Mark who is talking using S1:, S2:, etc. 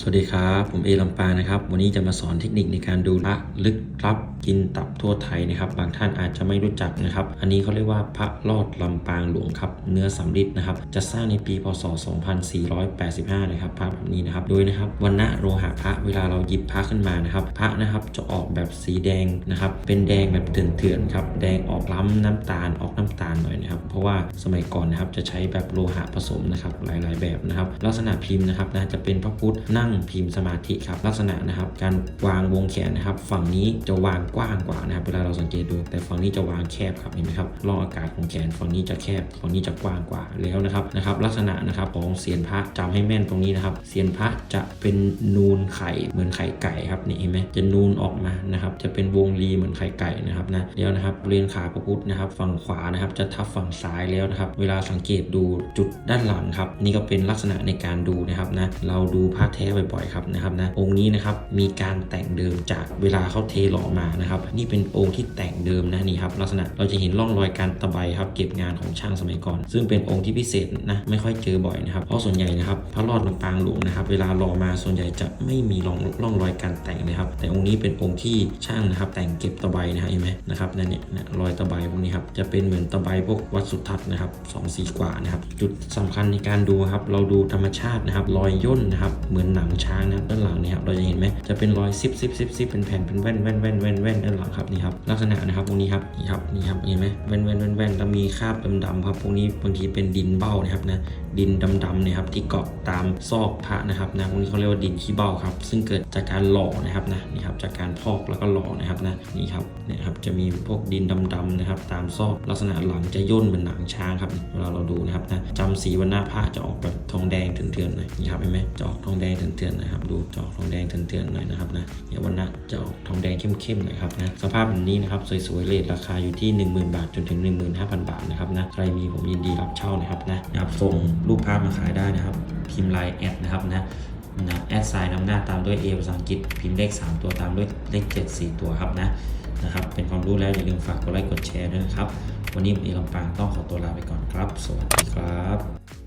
S1: สวัสดีครับ ผมเอลำปานะครับ วันนี้จะมาสอนเทคนิคในการดูพระลึกลับกินตับทั่วไทยนะครับ บางท่านอาจจะไม่รู้จักนะครับ อันนี้เขาเรียกว่าพระลอดลำปางหลวงครับ เนื้อสำริดนะครับ จะสร้างในปีพศ 2485 นะครับพระแบบนี้นะครับ โดยนะครับวันณะโลหะพระเวลาเราหยิบพระขึ้นมานะครับ พระนะครับจะออกแบบสีแดงนะครับ เป็นแดงแบบเถื่อนๆครับ แดงออกล้ำน้ำตาลออกน้ำตาลหน่อยนะครับ เพราะว่าสมัยก่อนนะครับจะใช้แบบโลหะผสมนะครับหลาย ๆ แบบนะครับ ลักษณะพิมพ์นะครับนะจะเป็นพระพุทธหนั่งพิมพ์สมาธิครับลักษณะนะครับ การวางวงแขนนะครับ ฝั่งนี้จะวางกว้างกว่านะครับเวลาเราสังเกตดูแต่ฝั่งนี้จะวางแคบครับเห็นไหมครับร่องอากาศของแขนฝั่งนี้จะแคบฝั่งนี้จะกว้างกว่าแล้วนะครับนะครับ ลักษณะนะครับของเสียนพระจำให้แม่นตรงนี้นะครับเสียนพระจะเป็นนูนไข่เหมือนไข่ไก่ครับนี่เห็นไหมจะนูนออกมานะครับจะเป็นวงรีเหมือนไข่ไก่นะครับนะแล้วนะครับบริเวณขาพระพุทธนะครับ ฝั่งขวานะครับจะทับฝั่งซ้ายแล้วนะครับ เวลาสังเกตดูจุดด้านหลังครับ นี่ก็เป็นลักษณะในการดูนะครับนะเราดูพระแท้บ่อยๆครับนะครับนะองค์นี้นะครับมีการแต่งเดิมจากเวลาเขาเทหล่อมานะครับ นี่เป็นองค์ที่แต่งเดิมนะนี่ครับลักษณะเราจะเห็นร่องรอยการตะไบครับเก็บงานของช่างสมัยก่อน ซึ่งเป็นองค์ที่พิเศษนะไม่ค่อยเจอบ่อยนะครับเพราะส่วนใหญ่นะครับพระรอดลำปางหลวงนะครับ เวลาหล่อมาส่วนใหญ่จะไม่มีร่องร่องรอยการแต่งเลยครับแต่องค์นี้เป็นองค์ที่ช่างนะครับ แต่งเก็บตะไบนะครับเห็นไหมนะครับนั่นเนี่ยรอยตะไบพวกนี้ครับจะเป็นเหมือนตะไบพวกวัดสุทัศน์นะครับสองสีกว่านะครับจุดสำคัญในการดูครับเราดูธรรมชาตินะครับรอยย่นนะครับเหมือนหนังช้างนะครับด้านหลังนี่ครับเราจะเห็นไหมจะเป็นรอยซิบซิบซิบซิบเป็นแผ่นเป็นแว่นแว่นแว่นแว่นแว่นด้านหลังครับนี่ครับลักษณะนะครับพวกนี้ครับนี่ครับนี่ครับเห็นไหมแว่นแว่นแว่นแว่นแล้วมีคราบดำๆครับพวกนี้บางทีเป็นดินเบ้านะครับนะดินดำๆนี่ยครับที่เกาะตามซอกพระนะครับนะพวกนี้เขาเรียกว่าดินขี้เบ้าครับซึ่งเกิดจากการหล่อนะครับนะนี่ครับจากการพอกแล้วก็หล่อนะครับนะนี่ครับเนี่ยครับจะมีพวกดินดำๆนะครับตามซอกลักษณะหลังจะย่นเหมือนหนังช้างครับเวลาเราดูนะครับนะจำสีวันหน้าพระจะออกแบบทองแดงเถื่อนๆหน่อยนี่ครับเห็นไหมจะออกทองแดงเถื่อนๆนะครับ ดูจะออกทองแดงเถื่อนๆหน่อยนะครับนะเนี่ยวันน้าจะออกทองแดงเข้มๆหน่อยครับนะสภาพแบบนี้นะครับสวยๆเลทราคาอยู่ที่ 10,000 บาทจนถึง 15,000 บาทนะครับนะใครมีผมยินดีรับเช่านะครับนะนะครับส่งรูปภาพมาขายได้นะครับ พิมพ์ไลน์แอดนะครับนะนะแอดไซน์นำหน้าตามด้วย A ภาษาอังกฤษพิมพ์เลข 3 ตัวตามด้วยเลข 7 4 ตัวครับนะนะครับ เป็นความรู้แล้วอย่าลืมฝากกดไลค์กดแชร์ด้วยนะครับ วันนี้ผมเอลำปางต้องขอตัวลาไปก่อนครับ สวัสดีครับ